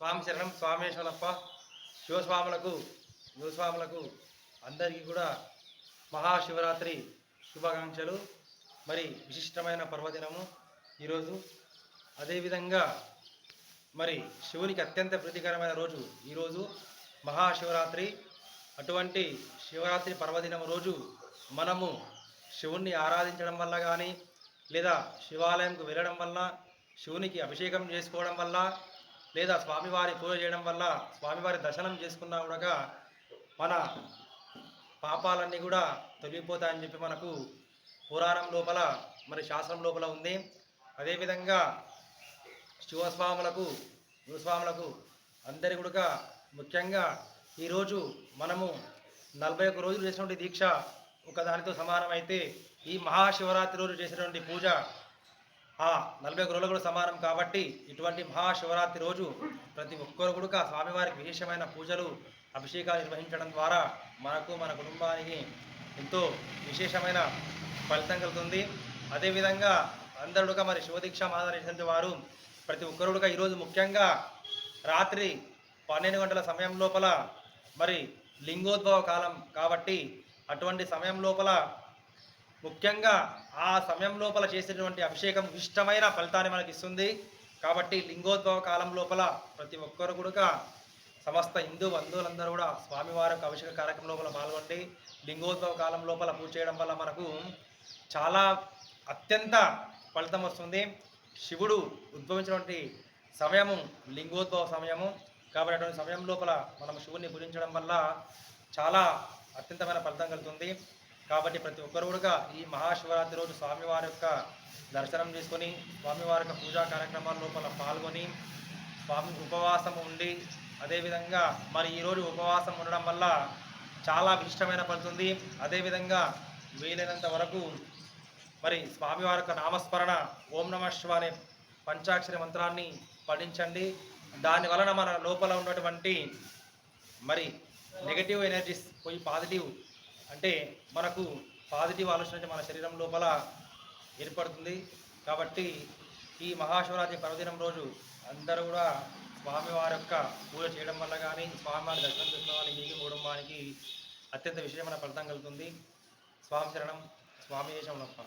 స్వామి శరణం స్వామేశ్వరప్ప శివస్వాములకు శివస్వాములకు అందరికీ కూడా మహాశివరాత్రి శుభాకాంక్షలు. మరి విశిష్టమైన పర్వదినము ఈరోజు. అదేవిధంగా మరి శివునికి అత్యంత ప్రీతికరమైన రోజు ఈరోజు మహాశివరాత్రి. అటువంటి శివరాత్రి పర్వదినం రోజు మనము శివుణ్ణి ఆరాధించడం వల్ల కానీ లేదా శివాలయంకు వెళ్ళడం వల్ల శివునికి అభిషేకం చేసుకోవడం వల్ల లేదా స్వామివారి పూజ చేయడం వల్ల స్వామివారి దర్శనం చేసుకున్నా కూడా మన పాపాలన్నీ కూడా తొలగిపోతాయని చెప్పి మనకు పురాణం లోపల మరి శాస్త్రం లోపల ఉంది. అదేవిధంగా శివస్వాములకు గురుస్వాములకు అందరి కూడా ముఖ్యంగా ఈరోజు మనము నలభై ఒక్క రోజులు చేసినటువంటి దీక్ష ఒకదానితో సమానమైతే ఈ మహాశివరాత్రి రోజు చేసినటువంటి పూజ ఆ నలభై ఒక్క రోజులు కూడా సమానం కాబట్టి ఇటువంటి మహాశివరాత్రి రోజు ప్రతి ఒక్కరు కూడా స్వామివారికి విశేషమైన పూజలు అభిషేకాలు నిర్వహించడం ద్వారా మనకు మన కుటుంబానికి ఎంతో విశేషమైన ఫలితం కలుగుతుంది. అదేవిధంగా అందరుగా మరి శివదీక్ష మాదరించిన వారు ప్రతి ఒక్కరు ఈరోజు ముఖ్యంగా రాత్రి పన్నెండు గంటల సమయం లోపల మరి లింగోద్భవ కాలం కాబట్టి అటువంటి సమయం లోపల ముఖ్యంగా ఆ సమయం లోపల చేసేటువంటి అభిషేకం ఇష్టమైన ఫలితాన్ని మనకి ఇస్తుంది. కాబట్టి లింగోద్భవ కాలం లోపల ప్రతి ఒక్కరు కూడా సమస్త హిందూ బంధువులందరూ కూడా స్వామివారి అభిషేక కార్యక్రమం లోపల పాల్గొండి. లింగోద్భవ కాలం లోపల పూజ చేయడం వల్ల మనకు చాలా అత్యంత ఫలితం వస్తుంది. శివుడు ఉద్భవించినటువంటి సమయము లింగోద్భవ సమయము. కాబట్టి అటువంటి సమయం లోపల మనం శివుని పూజించడం వల్ల చాలా అత్యంతమైన ఫలితం కలుగుతుంది. కాబట్టి ప్రతి ఒక్కరు కూడా ఈ మహాశివరాత్రి రోజు స్వామివారి యొక్క దర్శనం చేసుకొని స్వామివారి యొక్క పూజా కార్యక్రమాల లోపల పాల్గొని స్వామి ఉపవాసం ఉండి అదేవిధంగా మరి ఈరోజు ఉపవాసం ఉండడం వల్ల చాలా విశిష్టమైన పడుతుంది అదేవిధంగా వీలైనంత వరకు మరి స్వామివారి యొక్క నామస్మరణ ఓం నమ శివ అనే పంచాక్షరి మంత్రాన్ని పఠించండి. దాని వలన మన లోపల ఉన్నటువంటి మరి నెగటివ్ ఎనర్జీస్ పోయి పాజిటివ్ అంటే మనకు పాజిటివ్ ఆలోచన మన శరీరం లోపల ఏర్పడుతుంది. కాబట్టి ఈ మహాశివరాత్రి పర్వదినం రోజు అందరూ కూడా స్వామివారి యొక్క పూజ చేయడం వల్ల కానీ స్వామివారి దర్శనం చేసుకున్న వాళ్ళకి కుటుంబానికి అత్యంత విశేషమైన ఫలితం కలుగుతుంది. స్వామి శరణం స్వామి శరణప్ప